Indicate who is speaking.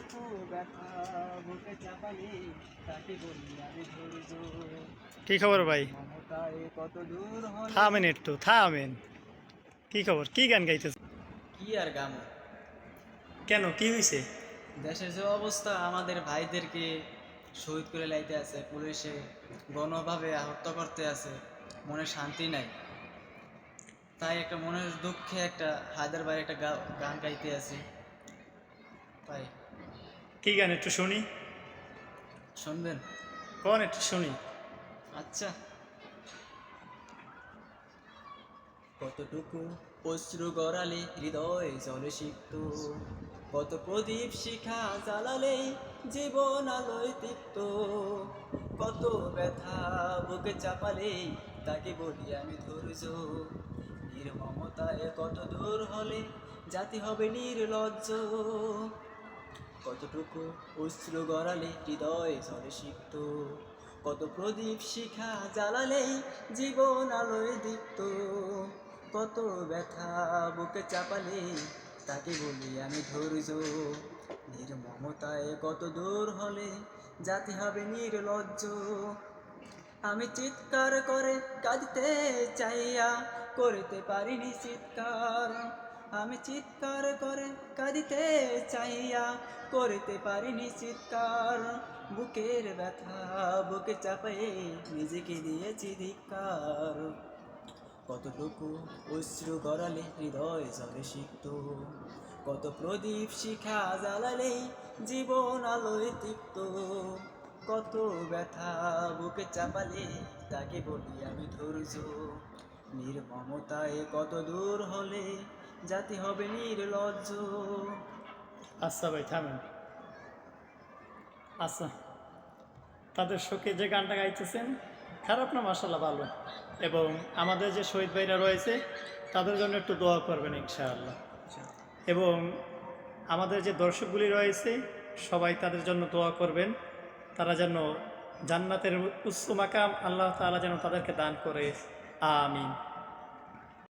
Speaker 1: আলোয় ব্যথা বুকে চাপালে তাকে বলি আমি ধৈর্য
Speaker 2: কি খবর ভাই?
Speaker 1: কত দূর হলে
Speaker 2: থামেন একটু থামেন। কি খবর? কি গান গাইতেছে?
Speaker 1: কি আর গাম?
Speaker 2: কেন কি হয়েছে
Speaker 1: দেশের যে অবস্থা আমাদের ভাইদেরকে শহীদ করে লাইতে আছে পুলিশে গণভাবে হত্যা করতে আছে মনে শান্তি নাই। তাই একটা মনের দুঃখে একটা হায়দার ভাই একটা গান গাইতে আছে। তাই।
Speaker 2: কি গান একটু শুনি?
Speaker 1: শুনবেন?
Speaker 2: কোন একটু শুনি?
Speaker 1: আচ্ছা। কতটুকু অশ্রু গড়ালে হৃদয় জলে সিক্ত? কত প্রদীপ শিখা জ্বালালে জীবন আলোয় তৃপ্ত কত ব্যথা বুকে চাপালে তাকে বলি আমি ধৈর্য? নির্মমতায় কত দূর হলে জাতি হবে নির্লজ্জ? কতটুকু অশ্রু গড়ালে হৃদয় ঝরে সিক্ত? কত প্রদীপ শিখা জ্বালালেই জীবন আলোয় দীপ্ত? কত ব্যথা বুকে চাপালে তাকে বলি আমি ধৈর্য? নির্মমতায় কত দূর হলে যাতে হবে নির্লজ্জ? আমি চিৎকার করে কাঁদতে চাইয়া করতে পারিনি চিৎকার। আমি চিৎকার করে কাঁদিতে চাইয়া করতে পারিনি চিৎকার। বুকের ব্যথা, বুকে চাপে নিজেকে দিয়েছি ধিক্কার। কতটুকু অশ্রু গড়ালে হৃদয় জলে সিক্ত। কত প্রদীপ শিখা জ্বালালেই জীবন আলোয় তিক্ত। কত ব্যথা, বুকে চাপালে তাকে বলি আমি ধৈর্য। নির্মমতায় কত দূর হলে জাতি হবে নির্লজ্জ।
Speaker 2: আচ্ছা ভাই থামেন। আচ্ছা তাদের শোকে যে গানটা গাইতেছেন খারাপ না মাসাল্লাহ ভালো। এবং আমাদের যে শহীদ ভাইরা রয়েছে তাদের জন্য একটু দোয়া করবেন ইনশাআল্লাহ। এবং আমাদের যে দর্শকগুলি রয়েছে সবাই তাদের জন্য দোয়া করবেন। তারা যেন জান্নাতের উচ্চ মাকাম আল্লাহ তাআলা যেন তাদেরকে দান করে। আমিন।